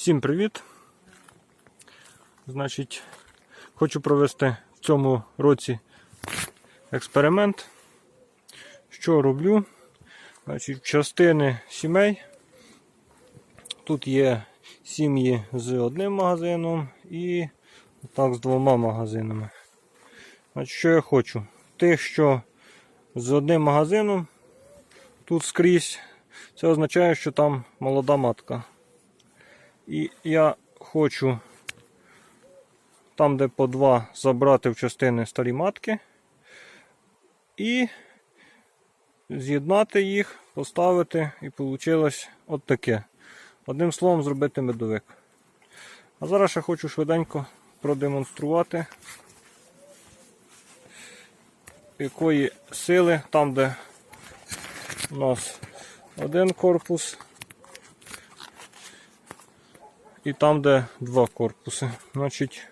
Всім привіт! Значить, хочу провести в цьому році експеримент. Що роблю? Значить, частини сімей. Тут є сім'ї з одним магазином і так з двома магазинами. Значить, що я хочу? Тих, що з одним магазином, тут скрізь, це означає, що там молода матка. І я хочу там, де по два, забрати в частини старі матки і з'єднати їх, поставити, і вийшло от таке. Одним словом, зробити медовик. А зараз я хочу швиденько продемонструвати, якої сили там, де у нас один корпус, і там, де два корпуси. Значить,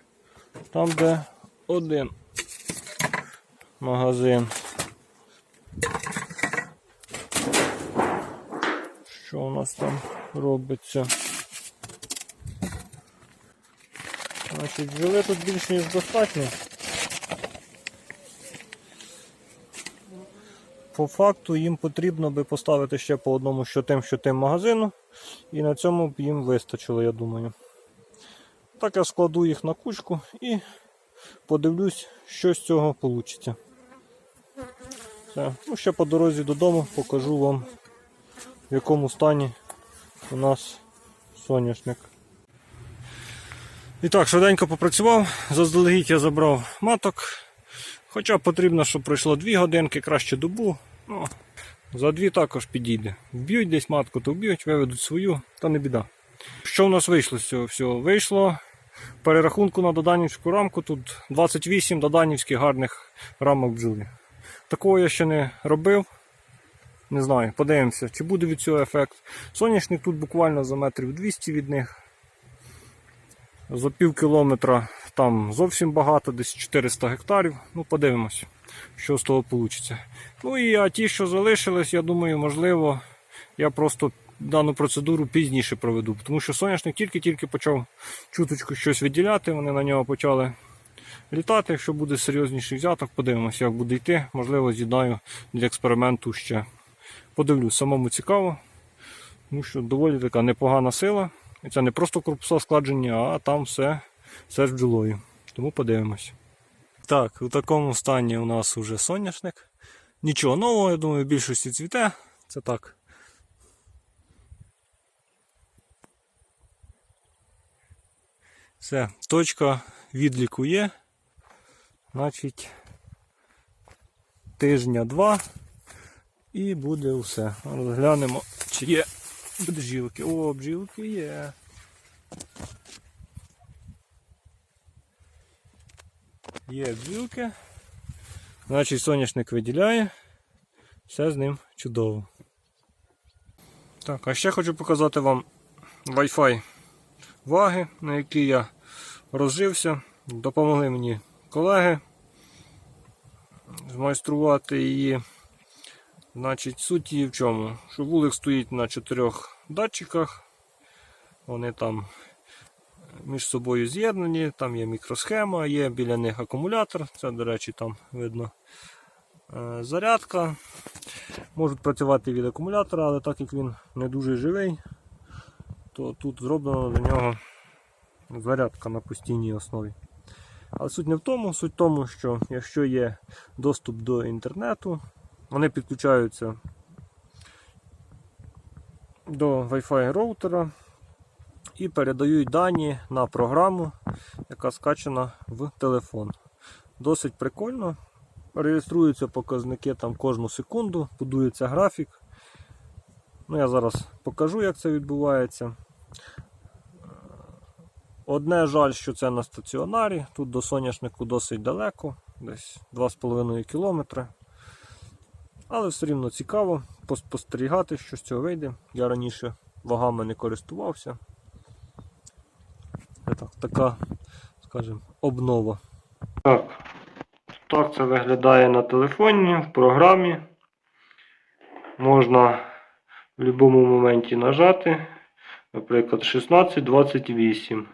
там, де один магазин. Що у нас там робиться? Значить, бджоли тут більш ніж достатньо. По факту їм потрібно би поставити ще по одному що тим, що тим магазину. І на цьому б їм вистачило, я думаю. Так я складу їх на кучку і подивлюсь, що з цього вийде. Все. Ну, ще по дорозі додому покажу вам, в якому стані у нас соняшник. І так, швиденько попрацював, заздалегідь я забрав маток. Хоча потрібно, щоб пройшло 2 годинки, краще добу. Ну, за дві також підійде. Вб'ють десь матку, то вб'ють, виведуть свою, та не біда. Що в нас вийшло з цього всього? Вийшло перерахунку на доданівську рамку. Тут 28 доданівських гарних рамок бджоли. Такого я ще не робив. Не знаю, подивимося, чи буде від цього ефект. Соняшник тут буквально за метрів 200 від них. За пів кілометра там зовсім багато, десь 400 гектарів. Ну, подивимось, що з того вийде. Ну і а ті, що залишились, я думаю, можливо, я просто дану процедуру пізніше проведу. Тому що соняшник тільки-тільки почав чуточку щось виділяти, вони на нього почали літати. Якщо буде серйозніший взяток, подивимося, як буде йти. Можливо, з'єднаю для експерименту ще. Подивлюсь, самому цікаво. Тому що доволі така непогана сила. І це не просто корпуса складження, а там все, все з бджолою. Тому подивимось. Так, у такому стані у нас уже соняшник. Нічого нового, я думаю, в більшості цвіте. Це так. Все, точка відліку є. Значить, тижня два. І буде все. Розглянемо, чи є бджілки. О, бджілки є. Є бджілки. Значить, соняшник виділяє. Все з ним чудово. Так, а ще хочу показати вам Wi-Fi ваги, на які я розжився. Допомогли мені колеги змайструвати її. Значить, суть її в чому? Що вулик стоїть на чотирьох датчиках. Вони там між собою з'єднані, там є мікросхема, є біля них акумулятор, це, до речі, там видно е, зарядка. Можуть працювати від акумулятора, але так як він не дуже живий, то тут зроблено до нього зарядка на постійній основі. Але суть не в тому, суть в тому, що якщо є доступ до інтернету, вони підключаються до Wi-Fi роутера і передають дані на програму, яка скачана в телефон. Досить прикольно. Реєструються показники там кожну секунду, будується графік. Ну, Я зараз покажу, як це відбувається. Одне жаль, що це на стаціонарі. Тут до соняшнику досить далеко, десь 2,5 кілометри. Але все рівно цікаво поспостерігати, що з цього вийде. Я раніше вагами не користувався. Так, така, скажімо, обнова. Так, так це виглядає на телефоні, в програмі. Можна в будь-якому моменті нажати, Наприклад, 16,28.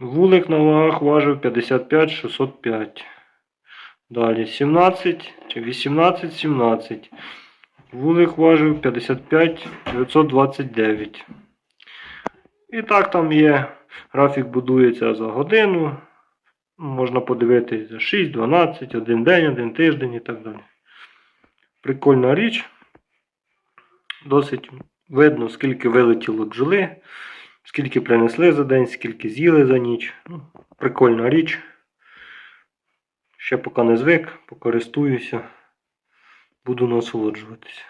Вулик на вагах важив 55 605. Далі 17 чи 18 17. Вулик важив 55 929. І так там є. Графік будується за годину. Можна подивитися 6, 12, один день, один тиждень і так далі. Прикольна річ. Досить видно, скільки вилетіло бджоли, скільки принесли за день, скільки з'їли за ніч. Ну, прикольна річ. Ще поки не звик, покористуюся, буду насолоджуватися.